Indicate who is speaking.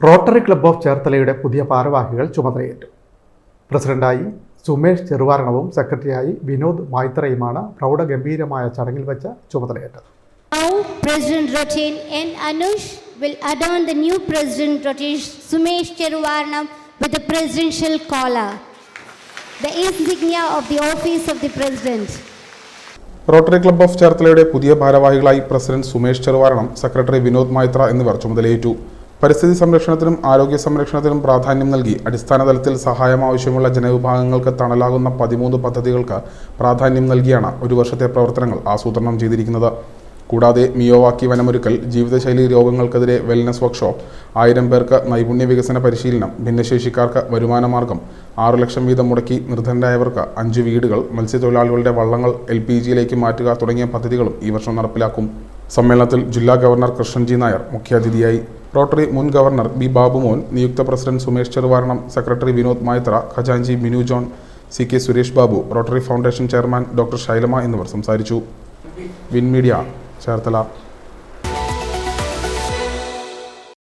Speaker 1: Rotary club of ചേർത്തലയുടെ പുതിയ ഭാരവാഹികൾ ചുമതലയേറ്റു പ്രസിഡന്റായി സുമേഷ് ചെറുവാരണവും സെക്രട്ടറിയായി വിനോദ് മായ്ത്രയുമാണ് പ്രൗഢഗംഭീരമായ ചടങ്ങിൽ വെച്ച ചുമതലയേറ്റത്
Speaker 2: Now, President Rotin N. Anush will adorn the new President Rotish Sumesh Cheruvarnam with the presidential collar, the insignia of the office of the President.
Speaker 3: Rotary club of ചേർത്തലയുടെ പുതിയ ഭാരവാഹികളായി പ്രസിഡന്റ് സുമേഷ് ചെറുവാരണം സെക്രട്ടറി വിനോദ് മൈത്ര എന്നിവർ ചുമതലയേറ്റു പരിസ്ഥിതി സംരക്ഷണത്തിനും ആരോഗ്യ സംരക്ഷണത്തിനും പ്രാധാന്യം നൽകി അടിസ്ഥാന തലത്തിൽ സഹായം ആവശ്യമുള്ള ജനവിഭാഗങ്ങൾക്ക് തണലാകുന്ന പതിമൂന്ന് പദ്ധതികൾക്ക് പ്രാധാന്യം നൽകിയാണ് ഒരു വർഷത്തെ പ്രവർത്തനങ്ങൾ ആസൂത്രണം ചെയ്തിരിക്കുന്നത്. കൂടാതെ മിയോവാക്കി വനമൊരുക്കൽ ജീവിതശൈലി രോഗങ്ങൾക്കെതിരെ വെൽനസ് വർക്ക്ഷോപ്പ് ആയിരം പേർക്ക് നൈപുണ്യ വികസന പരിശീലനം ഭിന്നശേഷിക്കാർക്ക് വരുമാനമാർഗം ആറു ലക്ഷം വീതം മുടക്കി നിർധനരായവർക്ക് അഞ്ച് വീടുകൾ മത്സ്യത്തൊഴിലാളികളുടെ വള്ളങ്ങൾ എൽ പി ജിയിലേക്ക് മാറ്റുക തുടങ്ങിയ പദ്ധതികളും ഈ വർഷം നടപ്പിലാക്കും. സമ്മേളനത്തിൽ ജില്ലാ ഗവർണർ കൃഷ്ണൻജി നായർ മുഖ്യാതിഥിയായി. റോട്ടറി മുൻ ഗവർണർ ബി ബാബുമോൻ നിയുക്ത president Sumesh Cheruvaranam secretary Vinod Mayathra ഖജാൻജി Minu John C K Suresh Babu rotary foundation chairman doctor Shailama എന്നിവർ സംസാരിച്ചു. Win media Cherthala.